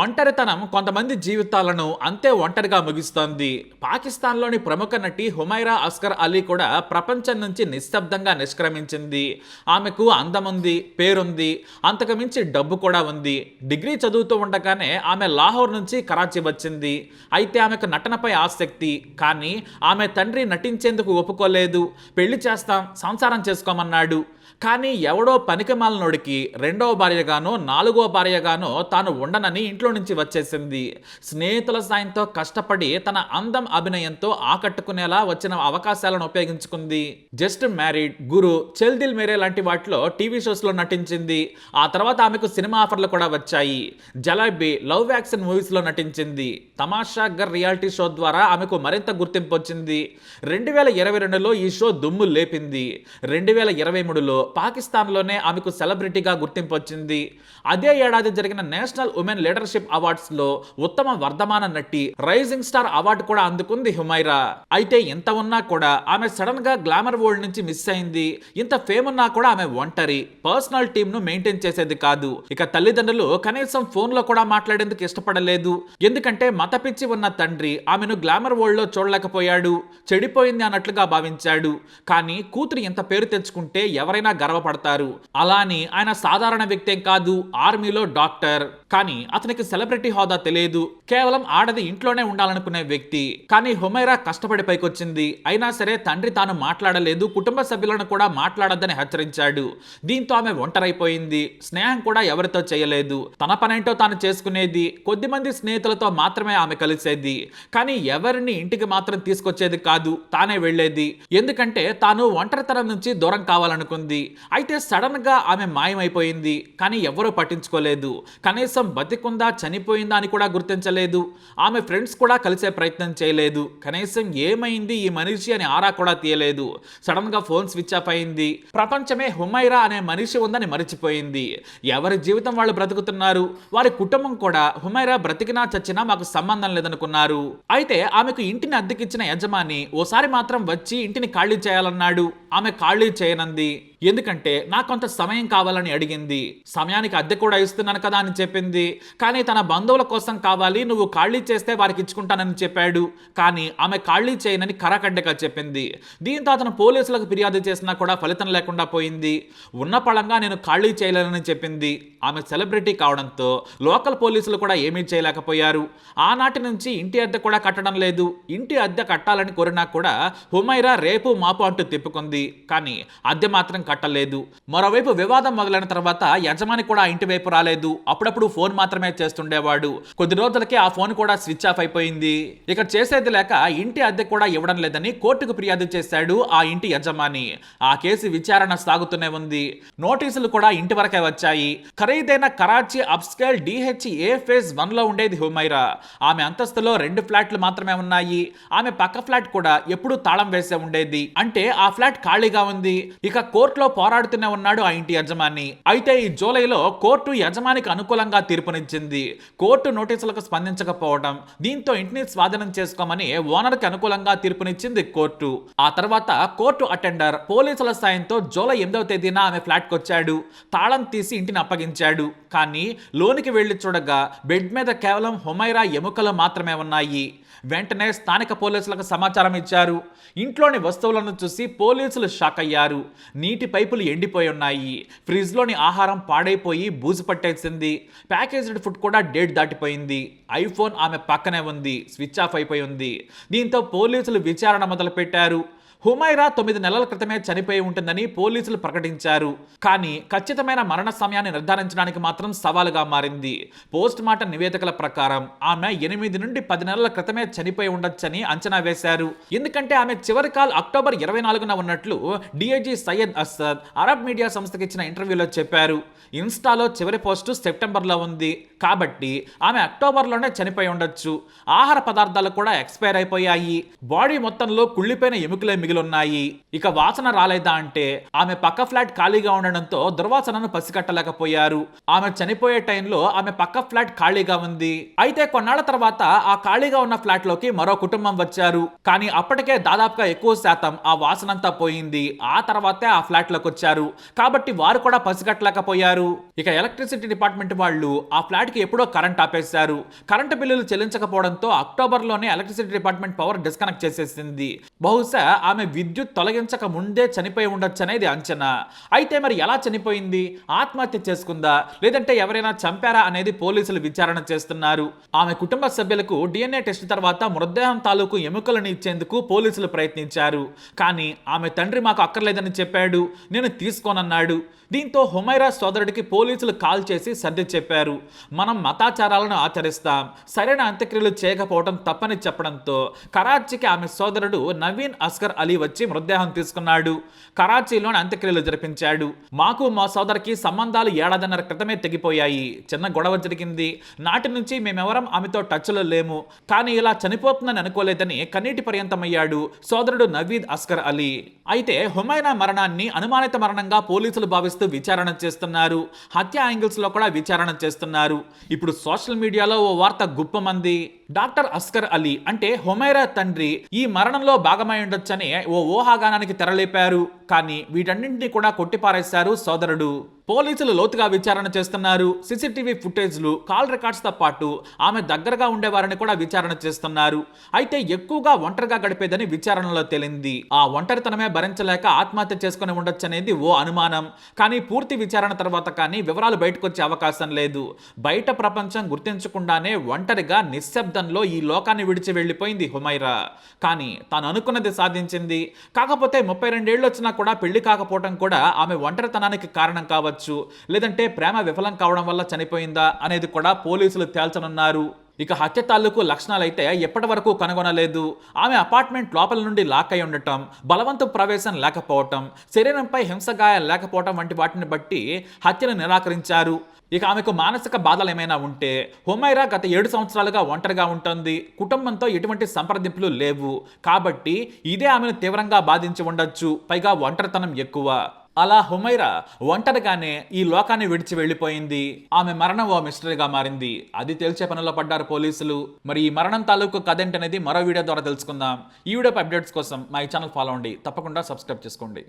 ఒంటరితనం కొంతమంది జీవితాలను అంతే ఒంటరిగా ముగిస్తోంది. పాకిస్తాన్లోని ప్రముఖ నటి హుమైరా అస్కర్ అలీ కూడా ప్రపంచం నుంచి నిశ్శబ్దంగా నిష్క్రమించింది. ఆమెకు అందముంది పేరుంది అంతకుమించి డబ్బు కూడా ఉంది. డిగ్రీ చదువుతూ ఉండగానే ఆమె లాహోర్ నుంచి కరాచీ వచ్చింది. అయితే ఆమెకు నటనపై ఆసక్తి కానీ ఆమె తండ్రి నటించేందుకు ఒప్పుకోలేదు. పెళ్ళి చేస్తాం సంసారం చేసుకోమన్నాడు. కానీ ఎవడో పనికిమాలనోడికి రెండవ భార్యగానో నాలుగో భార్యగానో తాను ఉండనని ఇంట్లో నుంచి వచ్చేసింది. స్నేహితుల సాయంతో కష్టపడి తన అందం అభినయంతో ఆకట్టుకునేలా వచ్చిన అవకాశాలను ఉపయోగించుకుంది. జస్ట్ మ్యారీడ్ గురు చెల్దిల్ మేరే లాంటి వాటిలో టీవీ షోస్లో నటించింది. ఆ తర్వాత ఆమెకు సినిమా ఆఫర్లు కూడా వచ్చాయి. జలాబీ లవ్ యాక్షన్ మూవీస్లో నటించింది. తమాషా గర్ రియాలిటీ షో ద్వారా ఆమెకు మరింత గుర్తింపు వచ్చింది. రెండు వేల ఇరవై రెండులో ఈ షో దుమ్ము లేపింది. రెండు వేల ఇరవై మూడులో పాకిస్తాన్లోనే ఆమెకు సెలబ్రిటీగా గుర్తింపు వచ్చింది అదే ఏడాది జరిగిన నేషనల్ ఉమెన్ లీడర్షిప్ అవార్డ్స్లో ఉత్తమ వర్ధమాన నటి రైజింగ్ స్టార్ అవార్డు కూడా అందుకుంది హుమైరా. అయితే ఇంత ఉన్నా కూడా ఆమె సడన్గా గ్లామర్ వరల్డ్ నుంచి మిస్ అయింది. ఇంత ఫేమ్ ఉన్నా కూడా ఆమె ఒంటరి. పర్సనల్ టీంను మెయింటైన్ చేసేది కాదు. ఇక తల్లిదండ్రులు కనీసం ఫోన్లో కూడా మాట్లాడేందుకు ఇష్టపడలేదు. ఎందుకంటే మత పిచ్చి ఉన్న తండ్రి ఆమెను గ్లామర్ వరల్డ్లో చూడలేకపోయాడు. చెడిపోయింది అన్నట్లుగా భావించాడు. కానీ కూతురు ఇంత పేరు తెచ్చుకుంటే ఎవరైనా గర్వపడతారు. అలా అని ఆయన సాధారణ వ్యక్తే కాదు ఆర్మీలో డాక్టర్. కానీ అతనికి సెలబ్రిటీ హోదా తెలియదు. కేవలం ఆడది ఇంట్లోనే ఉండాలనుకునే వ్యక్తి. కానీ హుమైరా కష్టపడి పైకొచ్చింది. అయినా సరే తండ్రి తాను మాట్లాడలేదు. కుటుంబ సభ్యులను కూడా మాట్లాడొద్దని హెచ్చరించాడు. దీంతో ఆమె ఒంటరైపోయింది. స్నేహం కూడా ఎవరితో చేయలేదు. తన పనేంటో తాను చేసుకునేది. కొద్దిమంది స్నేహితులతో మాత్రమే ఆమె కలిసేది. కానీ ఎవరిని ఇంటికి మాత్రం తీసుకొచ్చేది కాదు. తానే వెళ్ళేది. ఎందుకంటే తాను ఒంటరితనం నుంచి దూరం కావాలనుకుంది. అయితే సడన్గా ఆమె మాయమైపోయింది. కానీ ఎవరూ పట్టించుకోలేదు. కనీసం బతికుందా చనిపోయిందా అని కూడా గుర్తించలేదు. ఆమె ఫ్రెండ్స్ కూడా కలిసే ప్రయత్నం చేయలేదు. కనీసం ఏమైంది ఈ మనిషి అని ఆరా కూడా తీయలేదు. సడన్గా ఫోన్ స్విచ్ ఆఫ్ అయింది. ప్రపంచమే హుమైరా అనే మనిషి ఉందని మరిచిపోయింది. ఎవరి జీవితం వాళ్ళు బ్రతుకుతున్నారు? వారి కుటుంబం కూడా హుమైరా బ్రతికినా చచ్చినా మాకు సంబంధం లేదనుకున్నారు. అయితే ఆమెకు ఇంటిని అద్దెకిచ్చిన యజమాని ఓసారి మాత్రం వచ్చి ఇంటిని ఖాళీ చేయాలన్నాడు. ఆమె ఖాళీ చేయనంది. ఎందుకంటే నాకు కొంత సమయం కావాలని అడిగింది. సమయానికి అద్దె కూడా ఇస్తున్నాను కదా అని చెప్పింది. కానీ తన బంధువుల కోసం కావాలి నువ్వు ఖాళీ చేస్తే వారికి ఇచ్చుకుంటానని చెప్పాడు. కానీ ఆమె ఖాళీ చేయనని కరాకడ్డగా చెప్పింది. దీంతో అతను పోలీసులకు ఫిర్యాదు చేసినా కూడా ఫలితం లేకుండా పోయింది. ఉన్న పళంగా నేను ఖాళీ చేయలేనని చెప్పింది. ఆమె సెలబ్రిటీ కావడంతో లోకల్ పోలీసులు కూడా ఏమీ చేయలేకపోయారు. ఆనాటి నుంచి ఇంటి అద్దె కూడా కట్టడం లేదు. ఇంటి అద్దె కట్టాలని కోరినా కూడా హుమైరా రేపు మాపు అంటూ తిప్పుకుంది. కానీ అద్దె మాత్రం కట్టలేదు. మరోవైపు వివాదం మొదలైన తర్వాత యజమాని కూడా ఇంటి వైపు రాలేదు. అప్పుడప్పుడు ఫోన్ మాత్రమే చేస్తుండేవాడు. కొద్ది రోజులకే ఆ ఫోన్ కూడా స్విచ్ ఆఫ్ అయిపోయింది. ఇక చేసేది లేక ఇంటి అద్దె కూడా ఇవ్వడం లేదని కోర్టుకు ఫిర్యాదు చేశాడు ఆ ఇంటి యజమాని. ఆ కేసు విచారణ సాగుతూనే ఉంది. నోటీసులు కూడా ఇంటి వరకే వచ్చాయి. ఖరీదైన Karachi upscale DH A phase వన్లో ఉండేది హుమైరా. ఆమె అంతస్తులో రెండు ఫ్లాట్లు మాత్రమే ఉన్నాయి. ఆమె పక్క ఫ్లాట్ కూడా ఎప్పుడూ తాళం వేసే ఉండేది. అంటే ఆ ఫ్లాట్ ఖాళీగా ఉంది. ఇక కోర్టులో పోరాడుతూనే ఉన్నాడు ఆ ఇంటి యజమాని. అయితే ఈ జూలైలో కోర్టు యజమానికి అనుకూలంగా తీర్పునిచ్చింది. కోర్టు నోటీసులకు స్పందించకపోవడం దీంతో ఇంటిని స్వాధీనం చేసుకోమని ఓనర్కి అనుకూలంగా తీర్పునిచ్చింది కోర్టు. ఆ తర్వాత కోర్టు అటెండర్ పోలీసుల సాయంతో జూలై ఎనిమిదవ తేదీన ఆమె ఫ్లాట్కి వచ్చాడు తాళం తీసి ఇంటిని అప్పగించాడు. కానీ లోనికి వెళ్ళి చూడగా బెడ్ మీద కేవలం హుమైరా ఎముకలు మాత్రమే ఉన్నాయి. వెంటనే స్థానిక పోలీసులకు సమాచారం ఇచ్చారు. ఇంట్లోని వస్తువులను చూసి పోలీసులు షాక్ అయ్యారు నీటి పైపులు ఎండిపోయి ఉన్నాయి. ఫ్రిడ్జ్లోని ఆహారం పాడైపోయి బూజు పట్టేసింది. ప్యాకేజ్డ్ ఫుడ్ కూడా డేట్ దాటిపోయింది. ఐఫోన్ ఆమె పక్కనే ఉంది. స్విచ్ ఆఫ్ అయిపోయి ఉంది. దీంతో పోలీసులు విచారణ మొదలుపెట్టారు. హుమైరా తొమ్మిది నెలల క్రితమే చనిపోయి ఉంటుందని పోలీసులు ప్రకటించారు. కానీ ఖచ్చితమైన మరణ సమయాన్ని నిర్ధారించడానికి మాత్రం సవాలుగా మారింది. పోస్ట్ మార్టం నివేదికల ప్రకారం ఆమె ఎనిమిది నుండి పది నెలల క్రితమే చనిపోయి ఉండొచ్చని అంచనా వేశారు. ఎందుకంటే ఆమె చివరి కాల్ అక్టోబర్ ఇరవై నాలుగున ఉన్నట్లు DIG Syed Asad Arab media సంస్థకి ఇచ్చిన ఇంటర్వ్యూలో చెప్పారు. ఇన్స్టాలో చివరి పోస్టు సెప్టెంబర్లో ఉంది. కాబట్టి ఆమె అక్టోబర్లోనే చనిపోయి ఉండొచ్చు. ఆహార పదార్థాలు కూడా ఎక్స్పైర్ అయిపోయాయి. బాడీ మొత్తంలో కుళ్ళిపోయిన ఎముకలే మిగిలి మిగిలున్నాయి ఇక వాసన రాలేదా అంటే ఆమె పక్క ఫ్లాట్ ఖాళీగా ఉండడంతో దుర్వాసనను పసిగట్టలేకపోయారు ఆమె చనిపోయే టైంలో ఆమె పక్క ఫ్లాట్ ఖాళీగా ఉంది అయితే కొన్నాళ్ళ తర్వాత ఆ ఖాళీగా ఉన్న ఫ్లాట్లోకి మరో కుటుంబం వచ్చారు కానీ అప్పటికే దాదాపుగా ఎక్కువ శాతం ఆ వాసనంతా పోయింది ఆ తర్వాతే ఆ ఫ్లాట్లోకి వచ్చారు కాబట్టి వారు కూడా పసిగట్టలేకపోయారు ఇక ఎలక్ట్రిసిటీ డిపార్ట్మెంట్ వాళ్ళు ఆ ఫ్లాట్కి ఎప్పుడో కరెంట్ ఆపేశారు కరెంటు బిల్లులు చెల్లించకపోవడంతో అక్టోబర్లోనే ఎలక్ట్రిసిటీ డిపార్ట్మెంట్ పవర్ డిస్కనెక్ట్ చేసేసింది బహుశా ఆమె విద్యుత్ తొలగించక ముందే చనిపోయి ఉండొచ్చు అనేది అంచనా. అయితే మరి ఎలా చనిపోయింది? ఆత్మహత్య చేసుకుందా? లేదంటే ఎవరైనా చంపారా అనేది పోలీసులు విచారణ చేస్తున్నారు. ఆమె కుటుంబ సభ్యులకు డిఎన్ఏ టెస్ట్ తర్వాత మృతదేహం తాలూకు ఎముకలను ఇచ్చేందుకు పోలీసులు ప్రయత్నించారు. కానీ ఆమె తండ్రి మాకు అక్కర్లేదని చెప్పాడు. నేను తీసుకోనన్నాడు. దీంతో హుమైరా సోదరుడికి పోలీసులు కాల్ చేసి సర్ది చెప్పారు. మనం మతాచారాలను ఆచరిస్తాం. సరైన అంత్యక్రియలు చేయకపోవడం తప్పని చెప్పడంతో కరాచీకి ఆమె సోదరుడు నవీన్ అస్కర్ అలీ వచ్చి మృతదేహం తీసుకున్నాడు. కరాచీలోని అంత్యక్రియలు జరిపించాడు. మాకు మా సోదరికి సంబంధాలు ఏడాదిన్నర క్రితమే తెగిపోయాయి. చిన్న గొడవ జరిగింది. నాటి నుంచి మేమెవరం ఆమెతో టచ్లో లేము. కానీ ఇలా చనిపోతుందని అనుకోలేదని కన్నీటి పర్యంతమయ్యాడు సోదరుడు నవీద్ అస్కర్ అలీ. అయితే హుమైనా మరణాన్ని అనుమానిత మరణంగా పోలీసులు భావిస్తూ విచారణ చేస్తున్నారు. హత్య యాంగిల్స్లో కూడా విచారణ చేస్తున్నారు. ఇప్పుడు సోషల్ మీడియాలో ఓ వార్త గుప్పమంది. డాక్టర్ అస్కర్ అలీ అంటే హొమైరా తండ్రి ఈ మరణంలో భాగమై ఉండొచ్చని ఓ ఊహాగానానికి తెరలేపారు. కానీ వీటన్నింటినీ కూడా కొట్టిపారేశారు సోదరుడు. పోలీసులు లోతుగా విచారణ చేస్తున్నారు. సీసీటీవీ ఫుటేజ్లు కాల్ రికార్డ్స్తో పాటు ఆమె దగ్గరగా ఉండేవారని కూడా విచారణ చేస్తున్నారు. అయితే ఎక్కువగా ఒంటరిగా గడిపేదని విచారణలో తేలింది. ఆ ఒంటరితనమే భరించలేక ఆత్మహత్య చేసుకుని ఉండొచ్చనేది ఓ అనుమానం. కానీ పూర్తి విచారణ తర్వాత కానీ వివరాలు బయటకు వచ్చే అవకాశం లేదు. బయట ప్రపంచం గుర్తించకుండానే ఒంటరిగా నిశ్శబ్దంలో ఈ లోకాన్ని విడిచి వెళ్ళిపోయింది హుమైరా. కానీ తాను అనుకున్నది సాధించింది. కాకపోతే ముప్పై రెండేళ్ళు వచ్చినా కూడా పెళ్ళి కాకపోవడం కూడా ఆమె ఒంటరితనానికి కారణం కావచ్చు. లేదంటే ప్రేమ విఫలం కావడం వల్ల చనిపోయిందా అనేది కూడా పోలీసులు తేల్చనున్నారు. ఇక హత్య తాలూకు లక్షణాలైతే ఎప్పటి వరకు కనుగొనలేదు. ఆమె అపార్ట్మెంట్ లోపల నుండి లాక్ అయి ఉండటం బలవంత ప్రవేశం లేకపోవటం శరీరంపై హింసగాయాలు లేకపోవటం వంటి వాటిని బట్టి హత్యను నిరాకరించారు. ఇక ఆమెకు మానసిక బాధలు ఏమైనా ఉంటే హుమైరా గత ఏడు సంవత్సరాలుగా ఒంటరిగా ఉంటుంది. కుటుంబంతో ఎటువంటి సంప్రదింపులు లేవు. కాబట్టి ఇదే ఆమెను తీవ్రంగా బాధించి ఉండొచ్చు. పైగా ఒంటరితనం ఎక్కువ. అలా హుమైరా ఒంటరిగానే ఈ లోకాన్ని విడిచి వెళ్ళిపోయింది. ఆమె మరణం ఓ మిస్టరీగా మారింది. అది తేల్చే పనిలో పడ్డారు పోలీసులు. మరి ఈ మరణం తాలూకు కథ ఏంటనేది మరో వీడియో ద్వారా తెలుసుకుందాం. ఈ వీడియో అప్డేట్స్ కోసం మా ఈ ఛానల్ ఫాలో అవ్వండి. తప్పకుండా సబ్స్క్రైబ్ చేసుకోండి.